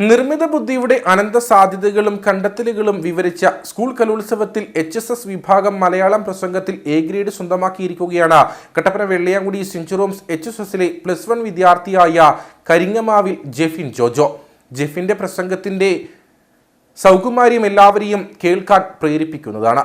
നിർമ്മിത ബുദ്ധിയുടെ അനന്ത സാധ്യതകളും കണ്ടെത്തലുകളും വിവരിച്ച സ്കൂൾ കലോത്സവത്തിൽ എച്ച് എസ് എസ് വിഭാഗം മലയാളം പ്രസംഗത്തിൽ എ ഗ്രേഡ് സ്വന്തമാക്കിയിരിക്കുകയാണ്. കട്ടപ്പന വെള്ളിയാങ്കുടി സെഞ്ചുറോംസ് റൂംസ് എച്ച് എസ് എസിലെ പ്ലസ് വൺ വിദ്യാർത്ഥിയായ കരിങ്ങമാവിൽ ജെഫിൻ ജോജോ. ജെഫിന്റെ പ്രസംഗത്തിന്റെ സൗകുമാര്യം എല്ലാവരെയും കേൾക്കാൻ പ്രേരിപ്പിക്കുന്നതാണ്.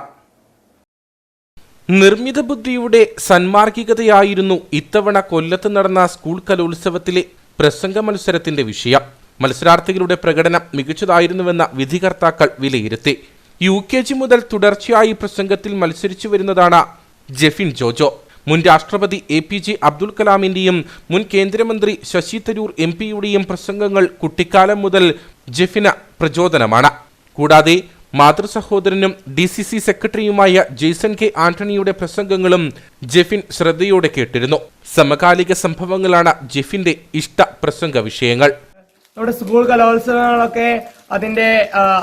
നിർമ്മിത ബുദ്ധിയുടെ സന്മാർഗികതയായിരുന്നു ഇത്തവണ കൊല്ലത്ത് നടന്ന സ്കൂൾ കലോത്സവത്തിലെ പ്രസംഗ മത്സരത്തിന്റെ വിഷയം. മത്സരാർത്ഥികളുടെ പ്രകടനം മികച്ചതായിരുന്നുവെന്ന വിധികർത്താക്കൾ വിലയിരുത്തി. യു കെ ജി മുതൽ തുടർച്ചയായി പ്രസംഗത്തിൽ മത്സരിച്ചു വരുന്നതാണ് ജെഫിൻ ജോജോ. മുൻ രാഷ്ട്രപതി എ പി ജെ അബ്ദുൽ കലാമിന്റെയും മുൻ കേന്ദ്രമന്ത്രി ശശി തരൂർ എം പിയുടെയും പ്രസംഗങ്ങൾ കുട്ടിക്കാലം മുതൽ ജെഫിന് പ്രചോദനമാണ്. കൂടാതെ മാതൃസഹോദരനും ഡി സി സി സെക്രട്ടറിയുമായ ജെയ്സൺ കെ ആന്റണിയുടെ പ്രസംഗങ്ങളും ജെഫിൻ ശ്രദ്ധയോടെ കേട്ടിരുന്നു. സമകാലിക സംഭവങ്ങളാണ് ജെഫിന്റെ ഇഷ്ട പ്രസംഗ വിഷയങ്ങൾ. നമ്മുടെ സ്കൂൾ കലോത്സവങ്ങളൊക്കെ അതിന്റെ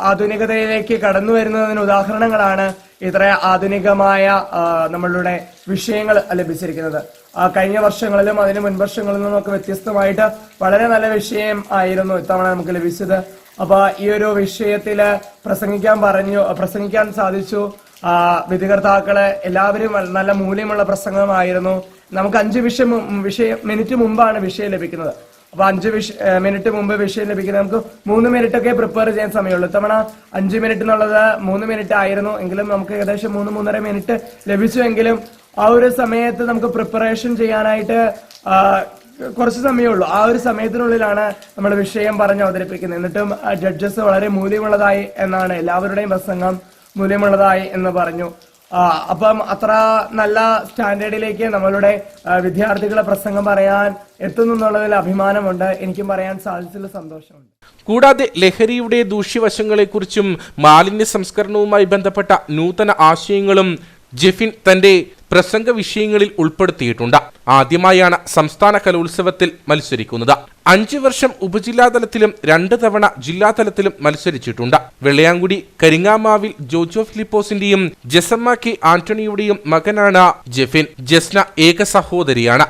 ആധുനികതയിലേക്ക് കടന്നു വരുന്നതിന് ഉദാഹരണങ്ങളാണ് ഇത്ര ആധുനികമായ നമ്മളുടെ വിഷയങ്ങൾ ലഭിച്ചിരിക്കുന്നത്. കഴിഞ്ഞ വർഷങ്ങളിലും അതിന് മുൻവർഷങ്ങളിൽ നിന്നൊക്കെ വ്യത്യസ്തമായിട്ട് വളരെ നല്ല വിഷയം ആയിരുന്നു ഇത്തവണ നമുക്ക് ലഭിച്ചത്. അപ്പൊ ഈ ഒരു വിഷയത്തിൽ പ്രസംഗിക്കാൻ പറഞ്ഞു പ്രസംഗിക്കാൻ സാധിച്ചു. വിധികർത്താക്കൾ എല്ലാവരും നല്ല മൂല്യമുള്ള പ്രസംഗമായിരുന്നു. നമുക്ക് അഞ്ച് വിഷയം വിഷയം മിനിറ്റ് മുമ്പാണ് വിഷയം ലഭിക്കുന്നത്. അപ്പൊ അഞ്ച് മിനിറ്റ് മുമ്പ് വിഷയം ലഭിക്കുന്നത് നമുക്ക് മൂന്ന് മിനിറ്റ് ഒക്കെ പ്രിപ്പയർ ചെയ്യാൻ സമയമുള്ളൂ. ഇത്തവണ അഞ്ച് മിനിറ്റ് എന്നുള്ളത് മൂന്ന് മിനിറ്റ് ആയിരുന്നു. എങ്കിലും നമുക്ക് ഏകദേശം മൂന്ന് മൂന്നര മിനിറ്റ് ലഭിച്ചുവെങ്കിലും ആ ഒരു സമയത്ത് നമുക്ക് പ്രിപ്പറേഷൻ ചെയ്യാനായിട്ട് കുറച്ച് കുറച്ച് സമയമുള്ളൂ. ആ ഒരു സമയത്തിനുള്ളിലാണ് നമ്മൾ വിഷയം പറഞ്ഞ് അവതരിപ്പിക്കുന്നത്. എന്നിട്ടും ജഡ്ജസ് വളരെ മൂല്യമുള്ളതായി എന്നാണ് എല്ലാവരുടെയും പ്രസംഗം മൂല്യമുള്ളതായി എന്ന് പറഞ്ഞു. അപ്പം അത്ര നല്ല സ്റ്റാൻഡേർഡിലേക്ക് നമ്മളുടെ വിദ്യാർത്ഥികളെ പ്രസംഗം പറയാൻ എത്തുന്നു എന്നുള്ളതിൽ അഭിമാനമുണ്ട്. എനിക്കും പറയാൻ സാധിച്ചതിൽ സന്തോഷമുണ്ട്. കൂടാതെ ലഹരിയുടെ ദൂഷ്യവശങ്ങളെക്കുറിച്ചും മാലിന്യ സംസ്കരണവുമായി ബന്ധപ്പെട്ട നൂതന ആശയങ്ങളും ജെഫിൻ തന്റെ പ്രസംഗ വിഷയങ്ങളിൽ ഉൾപ്പെടുത്തിയിട്ടുണ്ട്. ആദ്യമായാണ് സംസ്ഥാന കലോത്സവത്തിൽ മത്സരിക്കുന്നത്. അഞ്ചു വർഷം ഉപജില്ലാതലത്തിലും രണ്ട് തവണ ജില്ലാതലത്തിലും മത്സരിച്ചിട്ടുണ്ട്. വെള്ളയാങ്കുടി കരിങ്ങാമാവിൽ ജോജോ ഫിലിപ്പോസിന്റെയും ജസമ്മ കെ ആന്റണിയുടെയും മകനാണ് ജെഫിൻ. ജസ്ന ഏക സഹോദരിയാണ്.